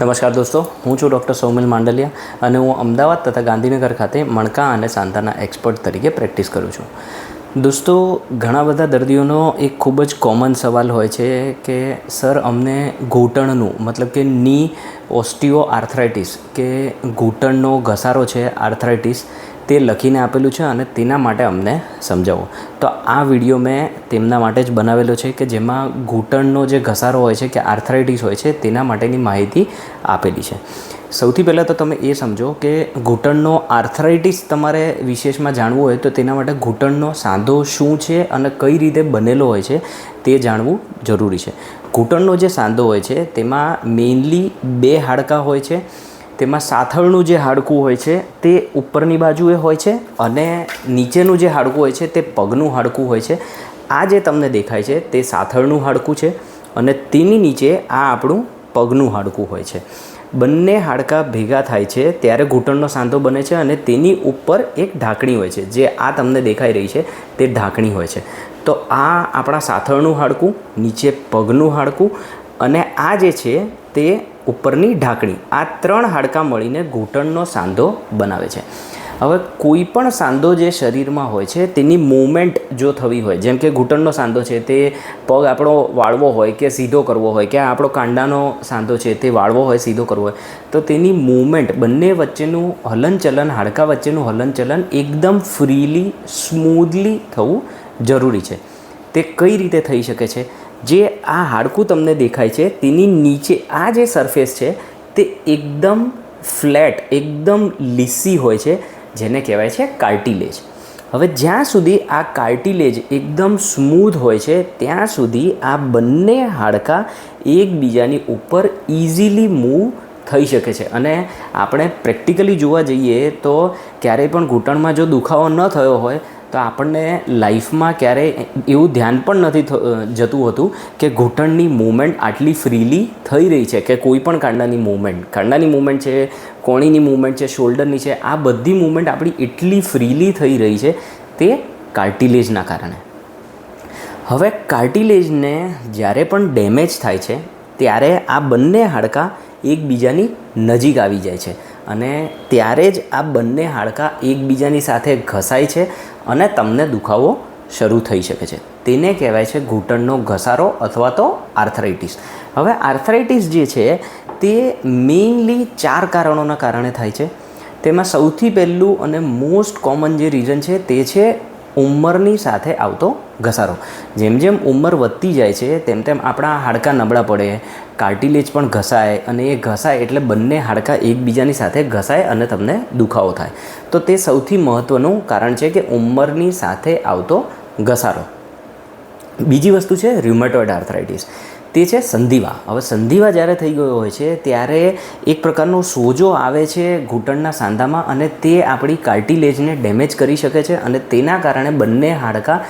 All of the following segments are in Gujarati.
નમસ્કાર દોસ્તો, હું છું ડૉક્ટર સૌમિલ માંડલિયા અને હું અમદાવાદ તથા ગાંધીનગર ખાતે મણકા અને સાંધાના એક્સપર્ટ તરીકે પ્રેક્ટિસ કરું છું. દોસ્તો, ઘણા બધા દર્દીઓનો એક ખૂબ જ કોમન સવાલ હોય છે કે, સર, અમને ઘૂંટણનું, મતલબ કે ની ઓસ્ટિયો આર્થરાઇટિસ કે ઘૂંટણનો ઘસારો છે આર્થરાઇટિસ તે લખીને આપેલું છે અને તેના માટે અમને સમજાવો. તો આ વીડિયો મેં તેમના માટે જ બનાવેલો છે કે જેમાં ઘૂંટણનો જે ઘસારો હોય છે કે આર્થરાઇટિસ હોય છે તેના માટેની માહિતી આપેલી છે. સૌથી પહેલાં તો તમે એ સમજો કે ઘૂંટણનો આર્થરાઇટિસ તમારે વિશેષમાં જાણવું હોય તો તેના માટે ઘૂંટણનો સાંધો શું છે અને કઈ રીતે બનેલો હોય છે તે જાણવું જરૂરી છે. ઘૂંટણનો જે સાંધો હોય છે તેમાં મેઇનલી બે હાડકાં હોય છે તેમાં સાથળનું જે હાડકું હોય છે, તે ઉપરની બાજુએ હોય છે અને નીચેનું જે હાડકું હોય છે, તે પગનું હાડકું હોય છે. આ જે તમને દેખાય છે, તે સાથળનું હાડકું છે અને તેની નીચે આ આપણું પગનું હાડકું હોય છે. બંને હાડકાં ભેગા થાય છે ત્યારે ઘૂંટણનો સાંધો બને છે અને તેની ઉપર એક ઢાંકણી હોય છે. જે આ તમને દેખાઈ રહી છે, તે ઢાંકણી હોય છે. તો આ આપણા સાથળનું હાડકું, નીચે પગનું હાડકું અને આ જે છે તે ઉપરની ઢાંકણી, આ ત્રણ હાડકાં મળીને ઘૂંટણનો સાંધો બનાવે છે. હવે કોઈ પણ સાંધો જે શરીરમાં હોય છે, તેની મૂવમેન્ટ જો થવી હોય, જેમ કે ઘૂંટણનો સાંધો છે, તે પગ આપણો વાળવો હોય કે સીધો કરવો હોય, કે આપણો કાંડાનો સાંધો છે તે વાળવો હોય, સીધો કરવો હોય, તો તેની મૂવમેન્ટ, બંને વચ્ચેનું હલનચલન, હાડકાં વચ્ચેનું હલનચલન એકદમ ફ્રીલી, સ્મૂધલી થવું જરૂરી છે. તે કઈ રીતે થઈ શકે છે? જે આ હાડકું તમને દેખાય છે, તેની નીચે આ જે સરફેસ છે, તે એકદમ ફ્લેટ એકદમ લીસી હોય છે, જેને કહેવાય છે કાર્ટિલેજ હવે જ્યાં સુધી આ કાર્ટિલેજ એકદમ સ્મૂધ હોય છે, ત્યાં સુધી આ બંને હાડકાં એકબીજાની ઉપર ઇઝીલી મૂવ થઈ શકે છે. અને આપણે પ્રેક્ટિકલી જોવા જઈએ તો ક્યારેય પણ ઘૂંટણમાં જો દુખાવો ન થયો હોય તો આપણને લાઈફમાં ક્યારેય એવું ધ્યાન પણ નથી જતું હતું કે ઘૂંટણની મૂવમેન્ટ આટલી ફ્રીલી થઈ રહી છે કે કોઈ પણ કાંડાની મૂવમેન્ટ. કાંડાની મૂવમેન્ટ છે, કોણીની મૂવમેન્ટ છે, શોલ્ડરની છે, આ બધી મૂવમેન્ટ આપણી એટલી ફ્રીલી થઈ રહી છે તે કાર્ટિલેજના કારણે. હવે કાર્ટિલેજને જ્યારે પણ ડેમેજ થાય છે, ત્યારે આ બંને હાડકાં એકબીજાની નજીક આવી જાય છે. અને ત્યારે જ આ બંને હાડકાં એકબીજાની સાથે ઘસાય છે અને તમને દુખાવો શરૂ થઈ શકે છે. તેને કહેવાય છે ઘૂંટણનો ઘસારો અથવા તો આર્થરાઇટિસ. હવે આર્થરાઇટિસ જે છે, તે મેઇનલી ચાર કારણોના કારણે થાય છે. તેમાં સૌથી પહેલું અને મોસ્ટ કોમન જે રીઝન છે, તે છે ઉંમરની સાથે આવતો ઘસારો. જેમ જેમ ઉંમર વધતી જાય છે, તેમ તેમ આપણા હાડકાં નબળા પડે, કાર્ટિલેજ પણ ઘસાય અને એ ઘસાય એટલે બંને હાડકાં એકબીજાની સાથે ઘસાય અને તમને દુખાવો થાય. તો તે સૌથી મહત્ત્વનું કારણ છે કે ઉંમરની સાથે આવતો ઘસારો. બીજી વસ્તુ છે ર્યુમેટોઇડ આર્થરાઇટિસ તે છે સંધિવા. હવે સંધિવા જ્યારે થઈ ગયો હોય છે, ત્યારે એક પ્રકારનો સોજો આવે છે ઘૂંટણના સાંધામાં અને તે આપણી કાર્ટિલેજને ડેમેજ કરી શકે છે અને તેના કારણે બંને હાડકાં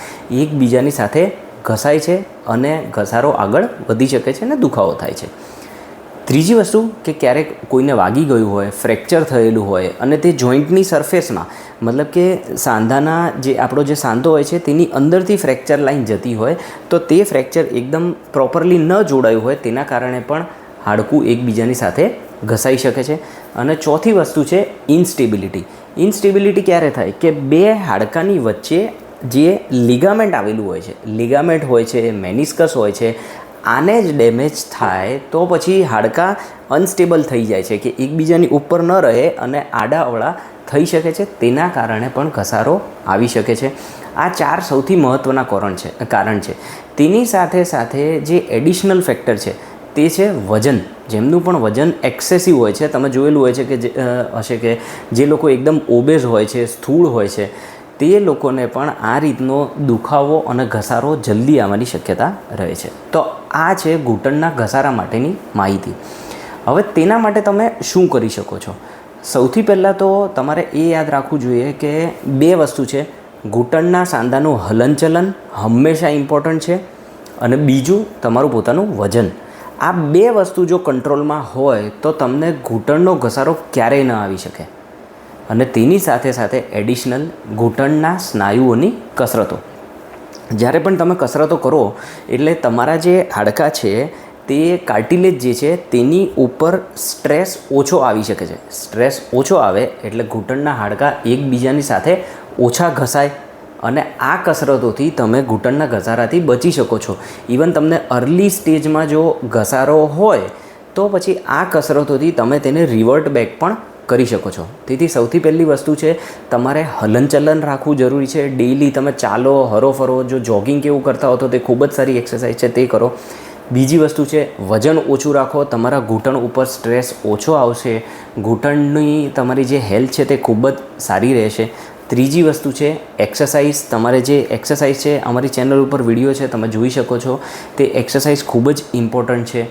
એકબીજાની સાથે ઘસાય છે અને ઘસારો આગળ વધી શકે છે અને દુખાવો થાય છે. ત્રીજી વસ્તુ કે ક્યારેક કોઈને વાગી ગયું હોય, ફ્રેક્ચર થયેલું હોય અને તે જોઈન્ટની સરફેસમાં, મતલબ કે સાંધાના જે આપણો જે સાંધો હોય છે તેની અંદરથી ફ્રેક્ચર લાઈન જતી હોય, તો તે ફ્રેક્ચર એકદમ પ્રોપરલી ન જોડાયું હોય તેના કારણે પણ હાડકું એકબીજાની સાથે ઘસાઈ શકે છે. અને ચોથી વસ્તુ છે ઇન્સ્ટેબિલિટી. ઇન્સ્ટેબિલિટી ક્યારે થાય? કે બે હાડકાની વચ્ચે જે લિગામેન્ટ આવેલું હોય છે, લિગામેન્ટ હોય છે, મેનિસ્કસ હોય છે આને જ ડેમેજ થાય તો પછી હાડકાં અનસ્ટેબલ થઈ જાય છે કે એકબીજાની ઉપર ન રહે અને આડાઅવળા થઈ શકે છે. તેના કારણે પણ ઘસારો આવી શકે છે. આ ચાર સૌથી મહત્ત્વના કારણ છે કારણ છે. તેની સાથે સાથે જે એડિશનલ ફેક્ટર છે, તે છે વજન. જેમનું પણ વજન એક્સેસિવ હોય છે. તમે જોયેલું હોય છે કે જે હશે કે જે લોકો એકદમ ઓબેઝ હોય છે, સ્થૂળ હોય છે. તે લોકોને પણ આ રીતનો દુખાવો અને ઘસારો જલ્દી આવવાની શક્યતા રહે છે. તો આ છે ઘૂંટણના ઘસારા માટેની માહિતી. હવે તેના માટે તમે શું કરી શકો છો? સૌથી પહેલાં તો તમારે એ યાદ રાખવું જોઈએ કે બે વસ્તુ છે. ઘૂંટણના સાંધાનું હલનચલન હંમેશા ઇમ્પોર્ટન્ટ છે અને બીજું તમારું પોતાનું વજન. આ બે વસ્તુ જો કંટ્રોલમાં હોય તો તમને ઘૂંટણનો ઘસારો ક્યારેય ન આવી શકે. અને તેની સાથે સાથે એડિશનલ ઘૂંટણના સ્નાયુઓની કસરતો. જ્યારે પણ તમે કસરતો કરો, એટલે તમારા જે હાડકાં છે, તે કાર્ટિલેજ જે છે, તેની ઉપર સ્ટ્રેસ ઓછો આવી શકે છે. સ્ટ્રેસ ઓછો આવે એટલે ઘૂંટણના હાડકાં એકબીજાની સાથે ઓછા ઘસાય અને આ કસરતોથી તમે ઘૂંટણના ઘસારાથી બચી શકો છો. ઇવન તમને અર્લી સ્ટેજમાં જો ઘસારો હોય, તો પછી આ કસરતોથી તમે તેને રિવર્ટ બેક પણ કરી શકો છો. તેથી સૌથી પહેલી વસ્તુ છે, તમારે હલનચલન રાખવું જરૂરી છે. ડેઈલી તમે ચાલો હરો ફરો જો જોગિંગ કેવું કરતા હો તો તે ખૂબ જ સારી એક્સરસાઇઝ છે, તે કરો. બીજી વસ્તુ છે, વજન ઓછું રાખો. તમારા ઘૂંટણ ઉપર સ્ટ્રેસ ઓછો આવશે. ઘૂંટણની તમારી જે હેલ્થ છે તે ખૂબ જ સારી રહેશે. ત્રીજી વસ્તુ છે એક્સરસાઇઝ તમારે જે એક્સરસાઇઝ છે, અમારી ચેનલ ઉપર વીડિયો છે, તમે જોઈ શકો છો. તે એક્સરસાઇઝ ખૂબ જ ઇમ્પોર્ટન્ટ છે.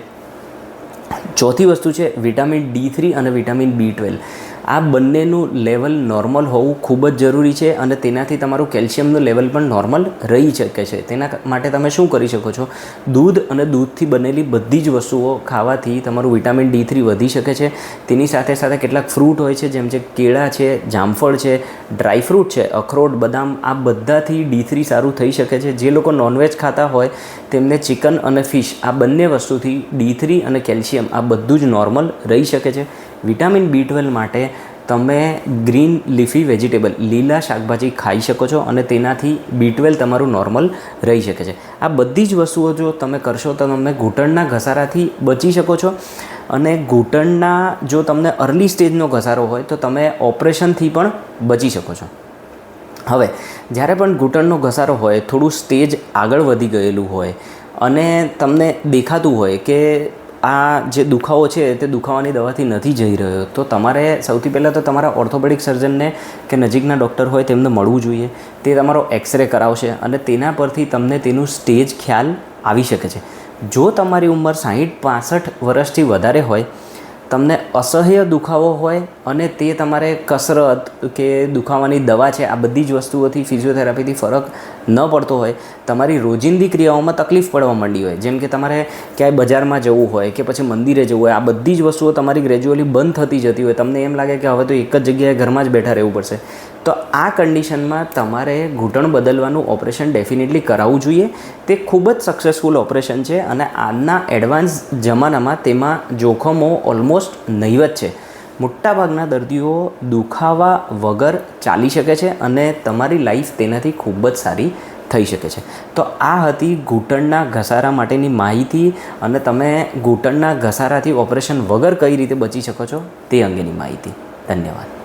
ચોથી વસ્તુ છે વિટામિન ડી થ્રી અને વિટામિન બી ટ્વેલ્વ. આ બંનેનું લેવલ નોર્મલ હોવું ખૂબ જ જરૂરી છે અને તેનાથી તમારું કેલ્શિયમનું લેવલ પણ નોર્મલ રહી શકે છે. તેના માટે તમે શું કરી શકો છો? દૂધ અને દૂધથી બનેલી બધી જ વસ્તુઓ ખાવાથી તમારું વિટામિન ડી થ્રી વધી શકે છે. તેની સાથે સાથે કેટલાક ફ્રૂટ હોય છે, જેમ કે કેળા છે, જામફળ છે ડ્રાય ફ્રૂટ છે, અખરોટ, બદામ, આ બધાથી ડી થ્રી સારું થઈ શકે છે. જે લોકો નોનવેજ ખાતા હોય, તેમને ચિકન અને ફિશ આ બંને વસ્તુથી ડી થ્રી અને કેલ્શિયમ આ બધું જ નોર્મલ રહી શકે છે. વિટામિન બી ટ્વેલ્વ માટે તમે ગ્રીન લીફી વેજીટેબલ, લીલા શાકભાજી ખાઈ શકો છો અને તેનાથી બી ટ્વેલ્વ તમારું નોર્મલ રહી શકે છે. આ બધી જ વસ્તુઓ જો તમે કરશો તો તમે ઘૂંટણના ઘસારાથી બચી શકો છો અને ઘૂંટણના જો તમને અર્લી સ્ટેજનો ઘસારો હોય તો તમે ઓપરેશનથી પણ બચી શકો છો. હવે, જ્યારે પણ ઘૂંટણનો ઘસારો હોય, થોડું સ્ટેજ આગળ વધી ગયેલું હોય અને તમને દેખાતું હોય કે આ જે દુખાવો છે તે દુખાવાની દવાથી નથી જઈ રહ્યો. તો તમારે સૌથી પહેલાં તો તમારા ઓર્થોપેડિક સર્જનને કે નજીકના ડૉક્ટર હોય તેમને મળવું જોઈએ. તે તમારો એક્સરે કરાવશે અને તેના પરથી તમને તેનું સ્ટેજ ખ્યાલ આવી શકે છે. જો તમારી ઉંમર સાહીઠ, પાસઠ વર્ષથી વધારે હોય તમને અસહ્ય દુખાવો હોય અને તે તમારે કસરત કે દુખાવાની દવા છે, આ બધી જ વસ્તુઓથી, ફિઝિયોથેરાપીથી ફરક ન પડતો હોય, તમારી રોજિંદી ક્રિયાઓમાં તકલીફ પડવા માંડી હોય. જેમ કે તમારે ક્યાંય બજારમાં જવું હોય કે પછી મંદિરે જવું હોય, આ બધી જ વસ્તુઓ તમારી ગ્રેજ્યુઅલી બંધ થતી જતી હોય. તમને એમ લાગે કે હવે તો એક જ જગ્યાએ ઘરમાં જ બેઠા રહેવું પડશે. તો આ કન્ડિશનમાં તમારે ઘૂંટણ બદલવાનું ઓપરેશન ડેફિનેટલી કરાવવું જોઈએ. તે ખૂબ જ સક્સેસફુલ ઓપરેશન છે અને આજના એડવાન્સ જમાનામાં તેમાં જોખમો ઓલમોસ્ટ નહીવત છે. મોટાભાગના દર્દીઓ દુખાવા વગર ચાલી શકે છે અને તમારી લાઈફ તેનાથી ખૂબ જ સારી થઈ શકે છે. તો આ હતી ઘૂંટણના ઘસારા માટેની માહિતી અને તમે ઘૂંટણના ઘસારાથી ઓપરેશન વગર કઈ રીતે બચી શકો છો તે અંગેની માહિતી. ધન્યવાદ.